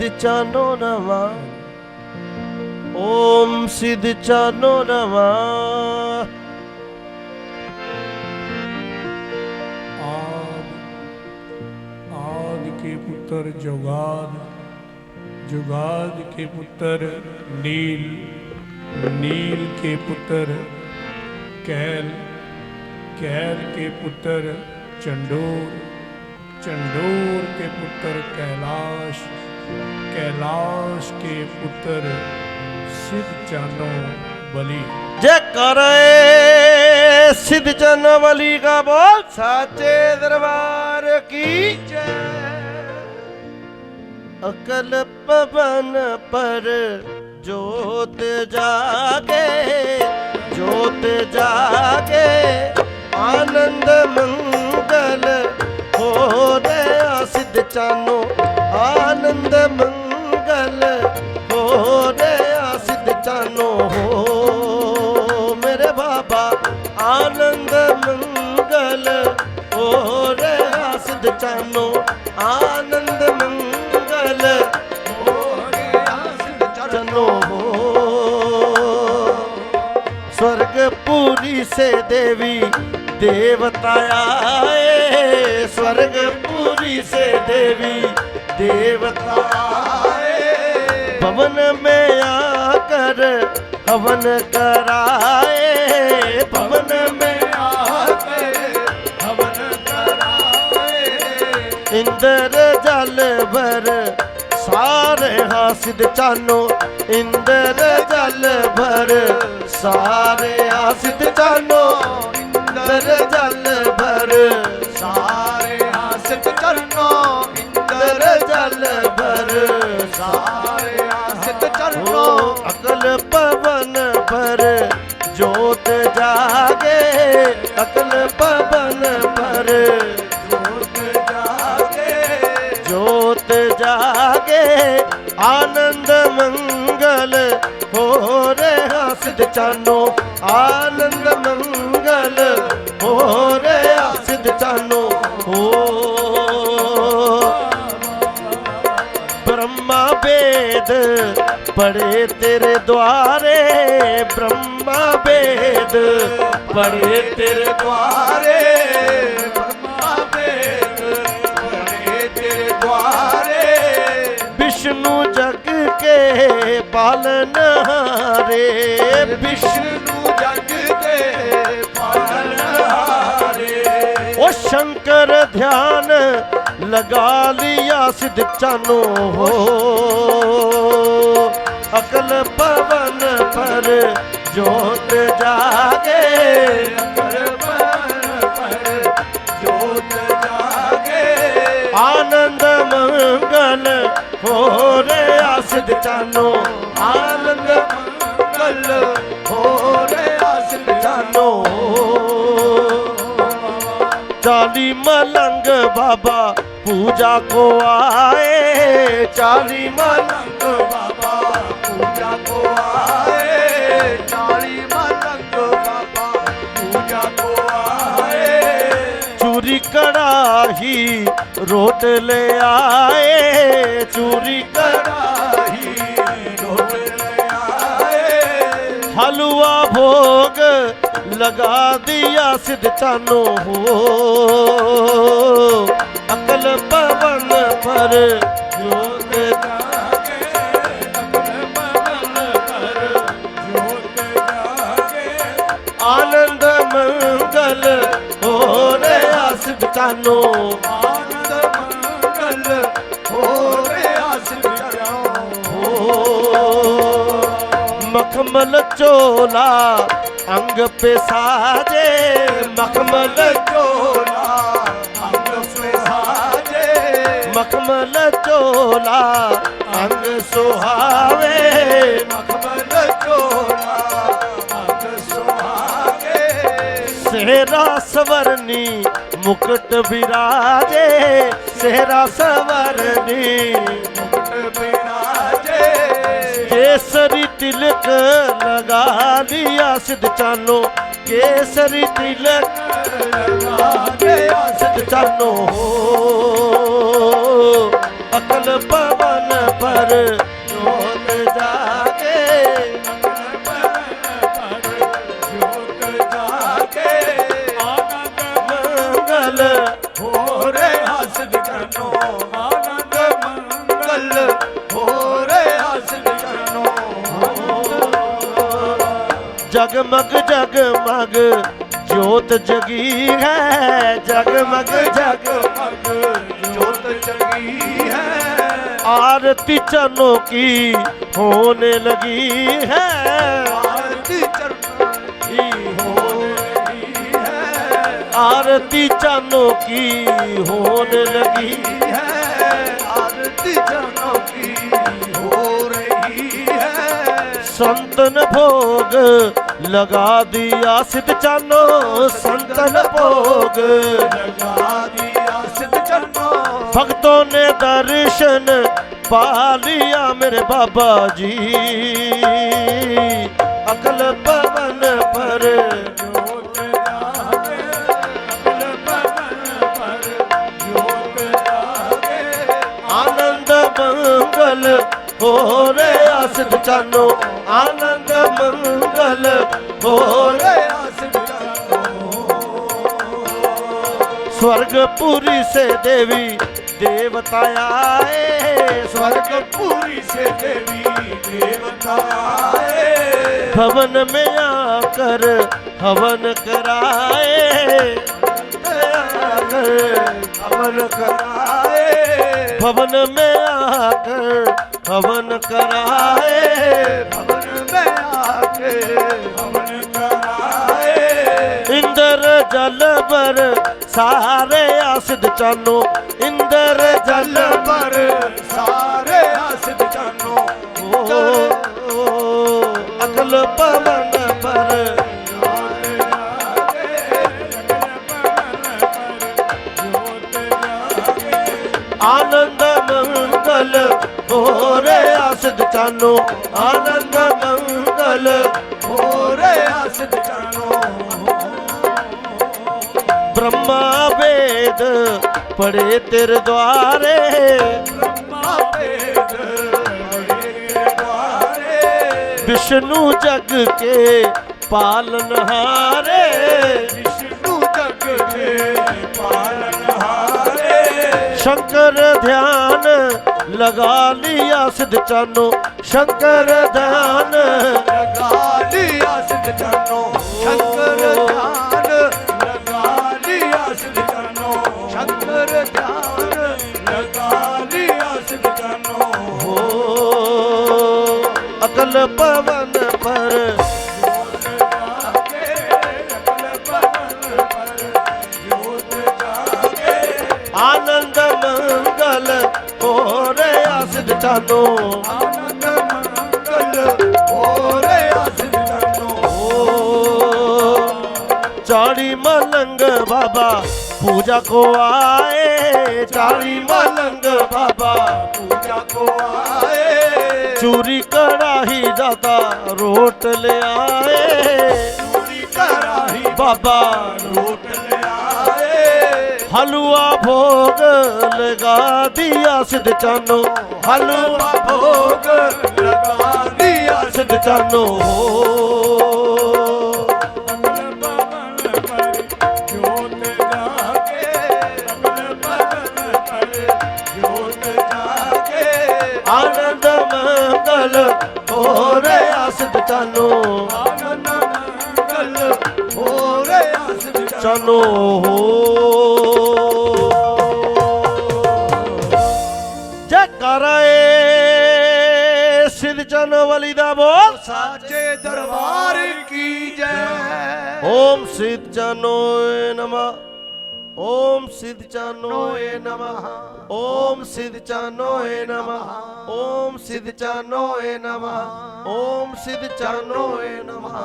सिद्ध चानो नवा। ओम सिद्ध चानो नवा। आद के पुत्र जुगाद जुगाद के पुत्र नील नील के पुत्र कैल कैल के पुत्र चंडोर चंडोर के पुत्र कैलाश। ਕੈਲਾਸ਼ ਕੇ ਪੁੱਤਰ ਸਿਧ ਜਾਨੋ ਬਲੀ। ਜੇ ਕਰੇ ਸਿਧ ਜਨ ਬਲੀ ਕਾ ਬੋਲ, ਸਾਚੇ ਦਰਬਾਰ ਕੀ ਜੈ। ਅਕਲ ਪਵਨ ਪਰ ਜੋਤ ਜਾਗੇ ਜੋਤ ਜਾਗੇ, ਆਨੰਦ ਮੰਗਲ ਹੋ ਦੇ ਅਸਿਧ ਚਾਨੋ ਆਨੰਦ ਮੰਗਲ ਹੋ ਰਿਆ ਸਿੱਧ ਚਾਨੋ ਹੋ। ਮੇਰੇ ਬਾਬਾ, ਆਨੰਦ ਮੰਗਲ ਹੋ ਰਿਆ ਸਿੱਧ ਚਾਨੋ। ਆਨੰਦ ਮੰਗਲ ਹੋ ਰਿਆ ਸਿੱਧ ਚਾਨੋ ਹੋ। ਸਵਰਗ ਪੂਰੀ ਸੇ ਦੇਵੀ ਦੇਵਤਾ ਆਏ। ਸਵਰਗ ਪੂਰੀ ਸੇ ਦੇਵੀ आए भवन में आकर हवन कराए भवन में आकर हवन कराए इंद्र जल भर सारे हासिद चानो इंद्र जल भर सारे हासिद चानो इंद्र जल ਅਕਲ ਪਵਨ ਪਰ ਜੋਤ ਜਾਗੇ। ਅਕਲ ਪਵਨ ਪਰ ਜੋਤ ਜਾਗੇ। ਜੋਤ ਜਾਗੇ, ਆਨੰਦ ਮੰਗਲ ਹੋ ਰਿਹਾ ਸਿੱਧ ਚਾਨੋ। ਆਨੰਦ ਮੰਗਲ ਹੋ ਰਿਹਾ ਸਿੱਧ ਚਾਨੋ ਹੋ ਪੜੇ ਤੇਰੇ ਦੁਆਰੇ ਬ੍ਰਹਮਾ ਵੇਦ ਪੜੇ ਤੇਰੇ ਦੁਆਰੇ ਬ੍ਰਹਮਾ ਵੇਦ ਪੜੇ ਤੇਰੇ ਦੁਆਰੇ ਵਿਸ਼ਨੂੰ ਜਗ ਕੇ ਪਾਲਨ ਹਾਰੇ ਵਿਸ਼ਨੂੰ ਜਗ ਕੇ ਪਾਲਨ ਹਾਰੇ ਉਹ ਸ਼ੰਕਰ ਧਿਆਨ ਲਗਾ ਲਿਆ ਸਿੱਧ ਚਾਨੋ ਹੋ। ਅਕਲ ਪਵਨ ਪਰ ਜੋਤ ਜਾਗੇ। ਅਕਲ ਪਵਨ ਪਰ ਜੋਤ ਜਾਗੇ। ਆਨੰਦ ਮੰਗਲ ਹੋਰੇ ਆਸਦ ਚਾਨੋ ਆਨੰਦ ਮੰਗਲ ਹੋਰੇ ਆਸਦ ਚਾਨੋ ਚਾਲੀ ਮਲੰਗ ਬਾਬਾ ਪੂਜਾ ਕੋ ਆਏ। ਚਾਲੀ ਮਲੰਗ ਕੜਾਹੀ ਰੋਟ ਲਿਆਏ ਚੂਰੀ ਕੜਾਹੀ ਰੋਟ ਲਿਆਏ ਹਲਵਾ ਭੋਗ ਲਗਾ ਦਿਆ, ਸਿੱਧ ਚਾਨੋ ਹੋ। ਅਕਲ ਪਵਨ ਪਰ ਜੋਤ ਜਾਗੇ, ਅਕਲ ਪਵਨ ਪਰ ਜੋਤ ਜਾਗੇ। ਆਨੰਦ ਮੰਗਲ ਸਾਨੂੰ ਆਨੰਦ ਆਸ ਵਿਚਾਰਿਓ ਮਖਮਲ ਚੋਲਾ ਅੰਗ ਪੇ ਸਾਜੇ ਮਖਮਲ ਚੋਲਾ ਅੰਗ ਪੇ ਸਾਜੇ ਮਖਮਲ ਚੋਲਾ ਅੰਗ ਸੁਹਾਵੇ। ਮਖਮਲ ਚੋਲਾ ਅੰਗ ਸੁਹਾਵੇ। ਸਹਿਰਾ ਸਵਰਨੀ ਮੁਕਟ ਬਿਰਾਜੇ ਸਹਿਰਾ ਸਵਰਨੀ ਮੁਕਟ ਬਿਰਾਜੇ। ਕੇਸਰੀ ਤਿਲਕ ਲਗਾ ਲਿਆ ਸਿਧ ਚਾਨੋ। ਕੇਸਰੀ ਤਿਲਕ ਲਗਾ ਲਿਆ ਸਿਧ ਚਾਨੋ। ਅਕਲ ਪਵਨ ਪਰ ਜਗਮਗ ਜਗਮਗ ਜੋਤ ਜਗੀ ਹੈ ਜਗਮਗ ਜਗਮਗ ਜੋਤ ਜਗੀ ਹੈ। ਆਰਤੀ ਚਰਨੋਂ ਕੀ ਹੋਣੇ ਲਗੀ ਹੈ? ਆਰਤੀ ਚਰਨੋਂ ਕੀ ਹੋਣੇ ਲਗੀ ਹੈ? ਆਰਤੀ ਚਰਨੋਂ ਕੀ ਹੋਣੇ ਲਗੀ ਹੈ? ਆਰਤੀ ਚਰਨੋਂ ਕੀ ਹੋ ਰਹੀ ਹੈ? ਸੰਤਨ ਭੋਗ ਲਗਾ ਦਿਆ ਸਿਧ ਚਾਨੋ, ਸੰਤਨ ਭੋਗ। ਲਗਾ ਦਿਆ ਸਿਧ ਚਾਨੋ ਭਗਤੋਂ ਨੇ ਦਰਸ਼ਨ ਪਾ ਲਿਆ ਮੇਰੇ ਬਾਬਾ ਜੀ। ਅਕਲ ਪਵਨ ਪਰ ਆਨੰਦ हो रे आस आनंद मंगल। हो रे स्वर्गपुरी से देवी देवता आए। स्वर्गपुरी से देवी देवता आए। भवन में आकर हवन कराए। हवन कराए। भवन में आकर ਹਵਨ ਕਰਾਏ ਹਵਨ ਮੈਂ ਆਕੇ ਹਵਨ ਕਰਾਏ ਇੰਦਰ ਜਲ ਬਰ ਸਾਰੇ ਆਸਿਦ ਚਾਨੋ ਇੰਦਰ ਜਲ ਬਰ ਸਾਰੇ ਆਸਿਦ ਚਾਨੋ ਅਕਲ ਪਵਨ ਪਰ ਆਨੰਦ ਮੰਗਲ ਹੋਰ ਅਸਦ ਚਾਨੋ ਆਨੰਦ ਮੰਗਲ। ਹੋਰ ਅਸਦ ਬ੍ਰਹਮਾ ਵੇਦ ਪੜੇ ਤੇਰ ਦੁਆਰੇ। ਬ੍ਰਹਮਾ ਵੇਦ ਪੜੇ ਤੇਰ ਦੁਆਰੇ। ਵਿਸ਼ਨੂੰ ਜਗ ਕੇ ਪਾਲਨਹਾਰੇ शंकर ध्यान लगा लिया सिद्ध चानो शंकर ध्यान लगा लिया सिद्ध जानो शंकर ध्यान लगा लिया सिद्ध जानो शंकर ध्यान लगा लिया सिद्ध जानो हो अकल पवन ਜਾਨੋ। ਆਨੰਦ ਮੰਗਲ ਮਲੰਗ ਬਾਬਾ, ਪੂਜਾ ਕੋ ਆਏ। ਚਾਰੀ ਮਲੰਗ ਬਾਬਾ, ਪੂਜਾ ਕੋ ਆਏ। ਚੂਰੀ ਕੜਾਹੀ ਦਾਤਾ, ਰੋਟ ਲਿਆਏ। ਚੂਰੀ ਕੜਾਹੀ ਬਾਬਾ, ਰੋਟ ਹਲਵਾ ਭੋਗ ਲਗਾ ਦਿਆ ਸਿਧ ਚਾਨੋ। ਹਲਵਾ ਭੋਗ ਲਗਾ ਦਿਆ ਸਦ ਚਾਨੋ। ਆਨੰਦ ਮੰਗਲ ਹੋ ਰਿਹਾ ਸਦ ਚਾਨੋ। ਆਨੰਦ ਮੰਗਲ ਚਾਨੋ। ਹੋ ਨਾਰਾਏ ਸਿੱਧ ਚੰਨ ਵਲੀ ਦਾ ਬੋਲ। ਸਾਚੇ ਦਰਬਾਰ ਕੀ ਜੈ। ਓਮ ਸਿੱਧ ਚਨੋਏ ਨਮਾ। ਓਮ ਸਿੱਧ ਚਨੋਏ ਨਮਹ ਓਮ ਸਿੱਧ ਚਨੋਏ ਨਮਹ ਓਮ ਸਿੱਧ ਚਨੋਏ ਨਮਹ ਓਮ ਸਿੱਧ ਚਨੋਏ ਨਮਹ